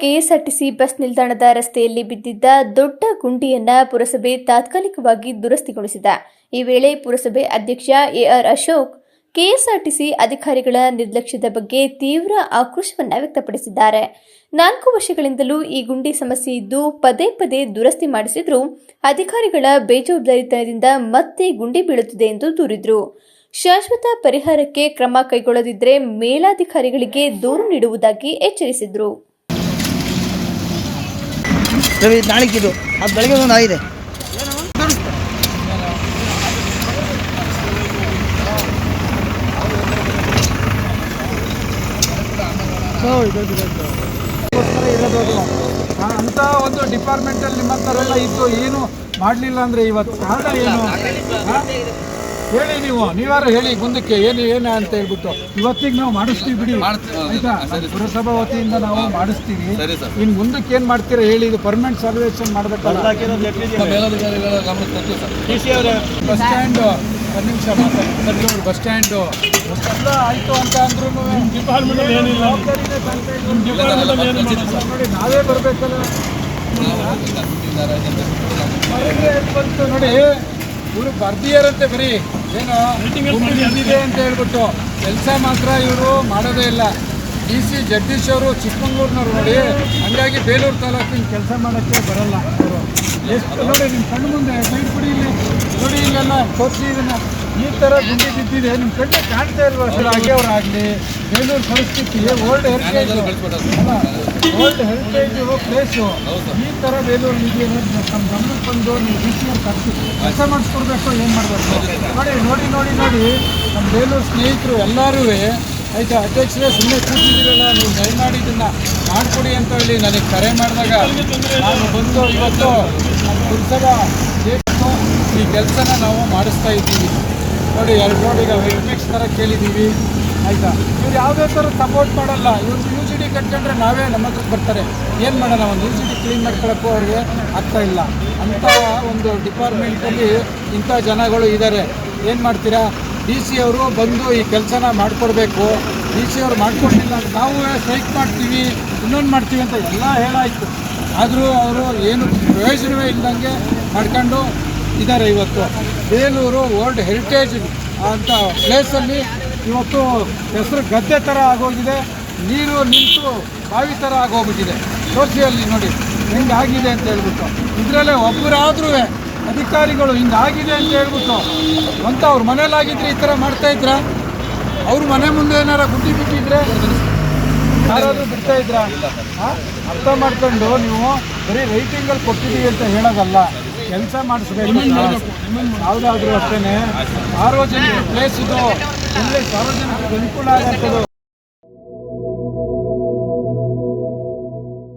KSRTC bus ನಿಲ್ದಾಣದ ರಸ್ತೆಯಲ್ಲಿ ಬಿದ್ದಿದ್ದ ದೊಡ್ಡ ಗುಂಡಿಯನ್ನ ಪುರಸಭೆ ತಾತ್ಕಾಲಿಕವಾಗಿ ದುರಸ್ತಿಗೊಳಿಸಿದೆ. ಈ ವೇಳೆ ಪುರಸಭೆ ಅಧ್ಯಕ್ಷ ಎಆರ್ ಅಶೋಕ್, ಕೆಎಸ್ಆರ್ಟಿಸಿ ಅಧಿಕಾರಿಗಳ ನಿರ್ಲಕ್ಷ್ಯದ ಬಗ್ಗೆ ತೀವ್ರ ಆಕ್ರೋಶವನ್ನು ವ್ಯಕ್ತಪಡಿಸಿದ್ದಾರೆ. ನಾಲ್ಕು ವರ್ಷಗಳಿಂದಲೂ ಈ ಗುಂಡಿ ಸಮಸ್ಯೆ ಇದ್ದು ಪದೇ ಪದೇ ದುರಸ್ತಿ ಮಾಡಿಸಿದ್ರೂ ಅಧಿಕಾರಿಗಳ ಬೇಜವಾಬ್ದಾರಿತನದಿಂದ ಮತ್ತೆ ಗುಂಡಿ ಬೀಳುತ್ತಿದೆ ಎಂದು ದೂರಿದ್ರು. ಶಾಶ್ವತ ಪರಿಹಾರಕ್ಕೆ ಕ್ರಮ ಕೈಗೊಳ್ಳದಿದ್ದರೆ ಮೇಲಾಧಿಕಾರಿಗಳಿಗೆ ದೂರು ನೀಡುವುದಾಗಿ ಎಚ್ಚರಿಸಿದ್ರು. ರವಿ ನಾಳೆಗಿದು ಅದು ಬೆಳಗ್ಗೆ ಒಂದು ಆಗಿದೆ. ಅಂತ ಒಂದು ಡಿಪಾರ್ಟ್ಮೆಂಟಲ್ಲಿ ನಿಮ್ಮ ಹತ್ರ ಇದ್ದು ಏನು ಮಾಡಲಿಲ್ಲ ಅಂದರೆ ಇವತ್ತು? ಕಾರಣ ಏನು? ಹೇಳಿ ನೀವು ನೀವಾರು ಹೇಳಿ ಮುಂದಕ್ಕೆ ಏನು ಏನು ಅಂತ ಹೇಳ್ಬಿಟ್ಟು. ಇವತ್ತಿಗೆ ನಾವು ಮಾಡಿಸ್ತೀವಿ ಬಿಡಿ. ಆಯ್ತಾ? ಪುರಸಭಾ ವತಿಯಿಂದ ನಾವು ಮಾಡಿಸ್ತೀವಿ. ಇನ್ನು ಮುಂದಕ್ಕೆ ಏನು ಮಾಡ್ತೀರಾ ಹೇಳಿ ಇದು ಪರ್ಮನೆಂಟ್ ಸರ್ವೇಶನ್ ಮಾಡಬೇಕಲ್ಲ. ಬಸ್ ಸ್ಟ್ಯಾಂಡ್ ಒಂದು ನಿಮಿಷ ಮಾತಾಡಿ. Bus stand. ಎಲ್ಲ ಆಯಿತು ಅಂತ ಅಂದ್ರೂ ನೋಡಿ ನಾವೇ ಬರಬೇಕಲ್ಲ. ಬಂತು ನೋಡಿ. ಇವರು ಬರ್ದಿಯಾರಂತೆ ಬರೀ. ಏನು ಗುಂಡಿ ಬಿದ್ದಿದೆ ಅಂತ ಹೇಳ್ಬಿಟ್ಟು ಕೆಲಸ ಮಾತ್ರ ಇವರು ಮಾಡೋದೇ ಇಲ್ಲ. ಡಿ ಸಿ ಜಗದೀಶ್ ಅವರು ಚಿಕ್ಕಮಂಗ್ಳೂರಿನವ್ರು ನೋಡಿ ಹಂಗಾಗಿ ಬೇಲೂರು ತಾಲೂಕಿನ ಕೆಲಸ ಮಾಡೋಕ್ಕೆ ಬರಲ್ಲ ಅವರು ಎಷ್ಟು ನೋಡಿ ನಿಮ್ಮ ಕಣ್ಣು ಮುಂದೆ ಸೈಡ್ ಕೊಡಿ ಇಲ್ಲಿ. ನೋಡಿ ಇಲ್ಲೆಲ್ಲ ತೋರಿಸಿ ಇದನ್ನು. ಈ ಥರ ಗುಂಡಿ ಬಿದ್ದಿದೆ. ನಿಮ್ಮ ಕಣ್ಣೆ ಕಾಣ್ತಾ ಇಲ್ವಾ ಸರ್ ಹಾಗೆ ಅವರಾಗಲಿ ಬೇಲೂರು ಪರಿಸ್ಥಿತಿ old heritage old heritage place ಈ ಥರ ಬೇಲೂರು ಇದೆ ಅನ್ನೋದು ನಮ್ಮ ಗಮನಕ್ಕೆ ಬಂದು ನೀವು ಡಿ ಸಿ ಅವ್ರು ಕರೆಸಿ ಕೆಲಸ ಮಾಡಿಸ್ಕೊಡ್ಬೇಕು ಏನು ಮಾಡಬೇಕು? ನೋಡಿ ನೋಡಿ ನೋಡಿ ನೋಡಿ ನಮ್ಮ ಬೇಲೂರು ಸ್ನೇಹಿತರು ಎಲ್ಲರೂ ಆಯಿತಾ ಅಧ್ಯಕ್ಷರೇ ಸುಮ್ಮನೆ ಕೂತಿದ್ದೀರಲ್ಲ ನೀವು ದಯಮಾಡಿ ಇದನ್ನ ಮಾಡಿಕೊಡಿ ಅಂತ ಹೇಳಿ ನನಗೆ ಕರೆ ಮಾಡಿದಾಗ ನಾನು ಬಂದು ಇವತ್ತು ನಮ್ಮ ಪುರಸಭಾ ಈ ಕೆಲಸನ ನಾವು ಮಾಡಿಸ್ತಾ ಇದ್ದೀವಿ. ನೋಡಿ ಎರಡು ನೋಡಿ ಈಗ ವೆಟ್ಮೆಕ್ಸ್ ಥರ ಕೇಳಿದ್ದೀವಿ. ಆಯಿತಾ? ಇವ್ರು ಯಾವುದೇ ಥರ ಸಪೋರ್ಟ್ ಮಾಡಲ್ಲ. ಇವ್ರು ಯು ಸಿ ಡಿ ಕಟ್ಕೊಂಡ್ರೆ ನಾವೇ ನಮ್ಮ ಹತ್ರ ಬರ್ತಾರೆ. ಏನು ಮಾಡೋಣ ಒಂದು ಯು ಸಿ ಡಿ ಕ್ಲೀನ್ ಮಾಡ್ಕೊಳ್ಳೋಕ್ಕೂ ಅವ್ರಿಗೆ ಆಗ್ತಾ ಇಲ್ಲ. ಅಂಥ ಒಂದು ಡಿಪಾರ್ಟ್ಮೆಂಟಲ್ಲಿ ಇಂಥ ಜನಗಳು ಇದ್ದಾರೆ ಏನು ಮಾಡ್ತೀರಾ? ಡಿ ಸಿ ಅವರು ಬಂದು ಈ ಕೆಲಸನ ಮಾಡಿಕೊಡ್ಬೇಕು. ಡಿ ಸಿ ಅವರು ಮಾಡ್ಕೊಂಡಿಲ್ಲ ನಾವು ಸ್ಟ್ರೈಕ್ ಮಾಡ್ತೀವಿ, ಇನ್ನೊಂದು ಮಾಡ್ತೀವಿ ಅಂತ ಎಲ್ಲ ಹೇಳಾಯಿತು. ಆದರೂ ಅವರು ಏನು ಪ್ರಯೋಜನವೇ ಇಲ್ಲದಂಗೆ ಮಾಡ್ಕೊಂಡು ಇದ್ದಾರೆ ಇವತ್ತು. ಬೇಲೂರು ವರ್ಲ್ಡ್ ಹೆರಿಟೇಜ್ ಅಂತ ಪ್ಲೇಸಲ್ಲಿ ಇವತ್ತು ಹೆಸರು ಗದ್ದೆ ಥರ ಆಗೋಗಿದೆ, ನೀರು ನಿಂತು ಬಾವಿ ಥರ ಆಗೋಗ್ಬಿಟ್ಟಿದೆ. ಸೋಸಿಯಲ್ಲಿ ನೋಡಿ ಹೆಂಗಾಗಿದೆ ಅಂತ ಹೇಳ್ಬಿಟ್ಟು. ಇದರಲ್ಲೇ ಒಬ್ಬರಾದ್ರೂ ಅಧಿಕಾರಿಗಳು ಹಿಂಗಾಗಿದೆ ಅಂತ ಹೇಳ್ಬಿಟ್ಟು, ಅಂತ ಅವ್ರ ಮನೇಲಾಗಿದ್ರೆ ಈ ಥರ ಮಾಡ್ತಾ ಇದ್ರ? ಅವ್ರ ಮನೆ ಮುಂದೆ ಏನಾರ ಗುಡ್ಡಿ ಬಿಟ್ಟಿದ್ರೆ ಯಾರಾದರೂ ಬಿಡ್ತಾ ಇದ್ರ? ಅರ್ಥ ಮಾಡ್ಕೊಂಡು ನೀವು ಬರೀ ರೈಟಿಂಗಲ್ಲಿ ಕೊಟ್ಟಿದ್ದೀವಿ ಅಂತ ಹೇಳೋದಲ್ಲ. ಕೆಲಸ ಮಾಡಿಸ್ಬೇಕು. ಯಾವುದಾದ್ರೂ ಅಷ್ಟೇ ಸಾರ್ವಜನಿಕ ಪ್ಲೇಸ್ ಇದು. ಸಾರ್ವಜನಿಕ ಅನುಕೂಲ ಆಗತ್ತದು